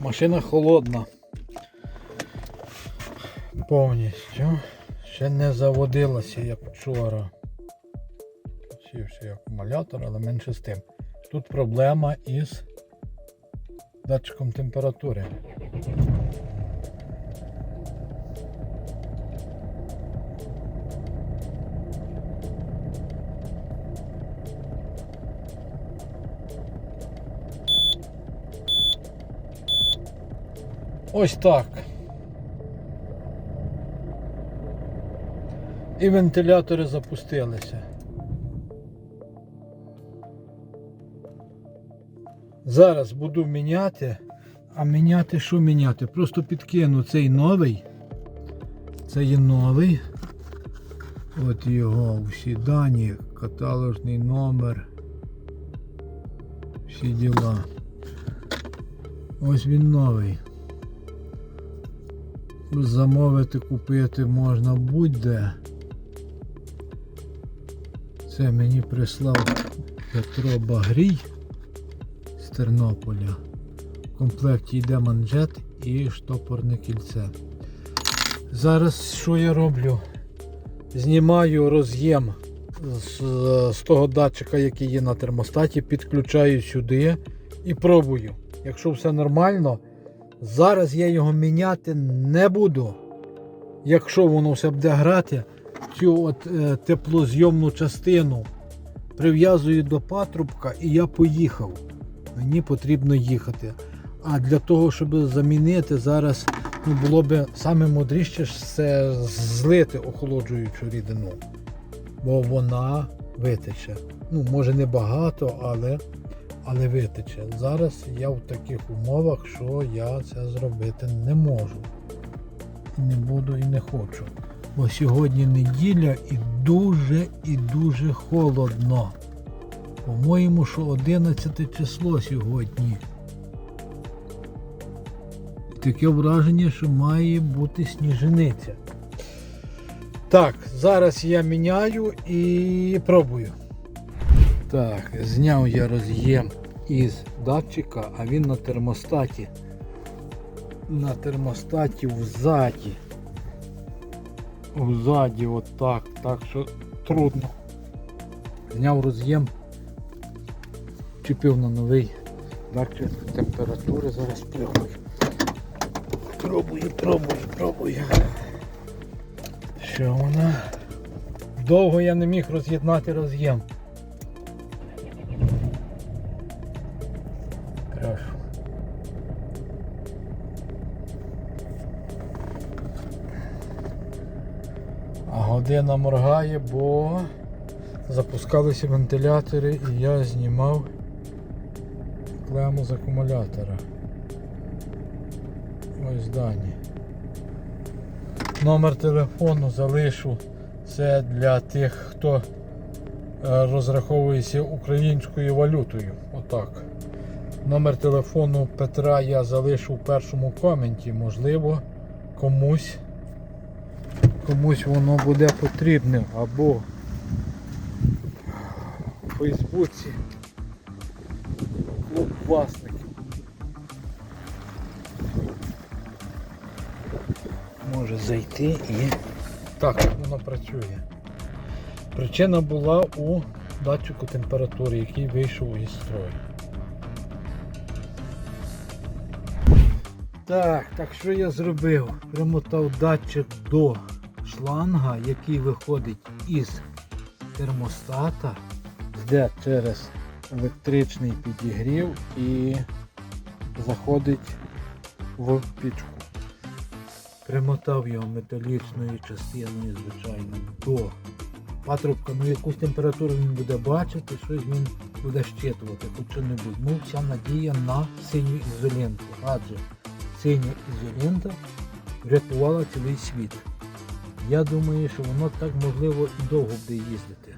Машина холодна. Повністю. Ще не заводилася, як вчора. Сівся акумулятор, але менше з тим. Тут проблема із датчиком температури. Ось так. І вентилятори запустилися. Зараз буду міняти. А міняти що міняти? Просто підкину цей новий. Це є новий. От його всі дані, каталожний номер. Всі діла. Ось він новий. Замовити, купити можна будь-де. Це мені прислав Петро Багрій з Тернополя. В комплекті йде манжет і штопорне кільце. Зараз що я роблю? Знімаю роз'єм з, з того датчика, який є на термостаті, підключаю сюди і пробую. Якщо все нормально, зараз я його міняти не буду. Якщо воно все буде грати, цю от е, теплозйомну частину прив'язую до патрубка і я поїхав. Мені потрібно їхати. А для того, щоб замінити зараз, ну, було б саме мудріше це злити охолоджуючу рідину. Бо вона витече. Ну, може не багато, але, але витече. Зараз я в таких умовах, що я це зробити не можу. І не буду і не хочу. Бо сьогодні неділя і дуже і дуже холодно. По-моєму, що 11 число сьогодні. Таке враження, що має бути сніжениця. Так, зараз я міняю і пробую. Так, зняв я роз'єм із датчика, а він на термостаті. На термостаті взаді. Взаді отак. Так що трудно. Зняв роз'єм, чіпив на новий датчик температури, зараз пробую. Пробую, пробую, пробую. Що вона? Довго я не міг роз'єднати роз'єм. Година моргає, бо запускалися вентилятори і я знімав клему з акумулятора. Ось дані. Номер телефону залишу. Це для тих, хто е, розраховується українською валютою. Отак. Номер телефону Петра я залишу в першому коменті. Можливо, комусь комусь воно буде потрібне або у Фейсбуці клуб власників. Може зайти і так воно працює. Причина була у датчику температури, який вийшов із строю. Так, так що я зробив? Примотав датчик до шланга, який виходить із термостата, йде через електричний підігрів і заходить в пічку. Примотав його металічною частиною, звичайно, до патрубка. Ну якусь температуру він буде бачити, щось він буде щитувати, хоч що-небудь. Ну, вся надія на синю ізоленту. Адже синя ізолента врятувала цілий світ. Я думаю, що воно так можливо і довго буде їздити.